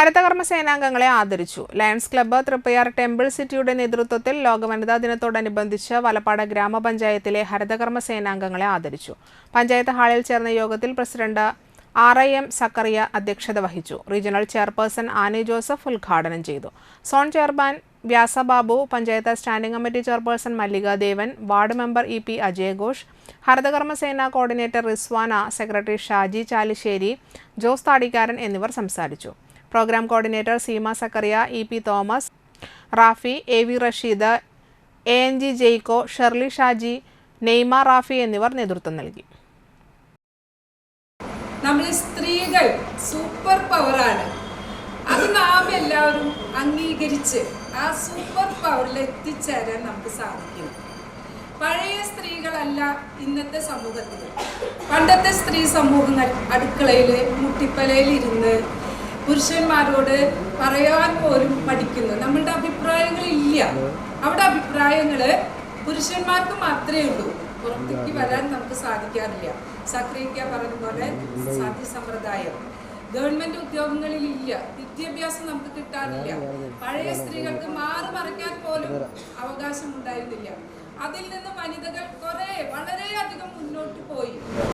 ഹരിതകർമ്മ സേനാംഗങ്ങളെ ആദരിച്ചു. Lions club Triprayar temple സിറ്റിയുടെ നേതൃത്വത്തിൽ ലോക വനിതാ ദിനത്തോടനുബന്ധിച്ച് വലപ്പാട് ഗ്രാമപഞ്ചായത്തിലെ ഹരിതകർമ്മ സേനാംഗങ്ങളെ ആദരിച്ചു. പഞ്ചായത്ത് ഹാളിൽ ചേർന്ന യോഗത്തിൽ president R I M Zakariya അധ്യക്ഷത വഹിച്ചു. റീജിയണൽ ചെയർപേഴ്സൺ ആനി ജോസഫ് ഉദ്ഘാടനം ചെയ്തു. Zone chairman Vyasababu panchayat standing committee chairperson Mallikadevan ward member E P അജയഘോഷ് Harithakarma Sena coordinator Rizwana secretary Shaji Chalissery Jose Thadikkaran എന്നിവർ സംസാരിച്ചു. Programme coordinator Seema Zakariya E P Thomas Rafi A V Rasheed A N G Jaico Shirley Shaji Naima Rafi എന്നിവർ നേതൃത്വം നൽകി. നമ്മൾ സ്ത്രീകൾ super പവറാണ് അത് നാം എല്ലാവരും അംഗീകരിച്ച് ആ സൂപ്പർ പവറിൽ എത്തിച്ചേരാൻ നമുക്ക് സാധിക്കും പഴയ സ്ത്രീകളല്ല ഇന്നത്തെ സമൂഹത്തിൽ പണ്ടത്തെ സ്ത്രീ സമൂഹങ്ങൾ അടുക്കളയിൽ മുട്ടിപ്പലയിൽ ഇരുന്ന് പുരുഷന്മാരോട് പറയാൻ പോലും പഠിക്കുന്നു. നമ്മളുടെ അഭിപ്രായങ്ങൾ ഇല്ല. അവിടെ അഭിപ്രായങ്ങൾ പുരുഷന്മാർക്ക് മാത്രമേ ഉള്ളൂ. പുറത്തേക്ക് വരാൻ നമുക്ക് സാധിക്കാറില്ല. സക്രിയ പറഞ്ഞ പോലെ സതി സമ്പ്രദായം. ഗവൺമെന്റ് ഉദ്യോഗങ്ങളിൽ ഇല്ല. വിദ്യാഭ്യാസം നമുക്ക് കിട്ടാറില്ല. പഴയ സ്ത്രീകൾക്ക് മാറി മറിക്കാൻ പോലും അവകാശം ഉണ്ടായിരുന്നില്ല. അതിൽ നിന്ന് വനിതകൾ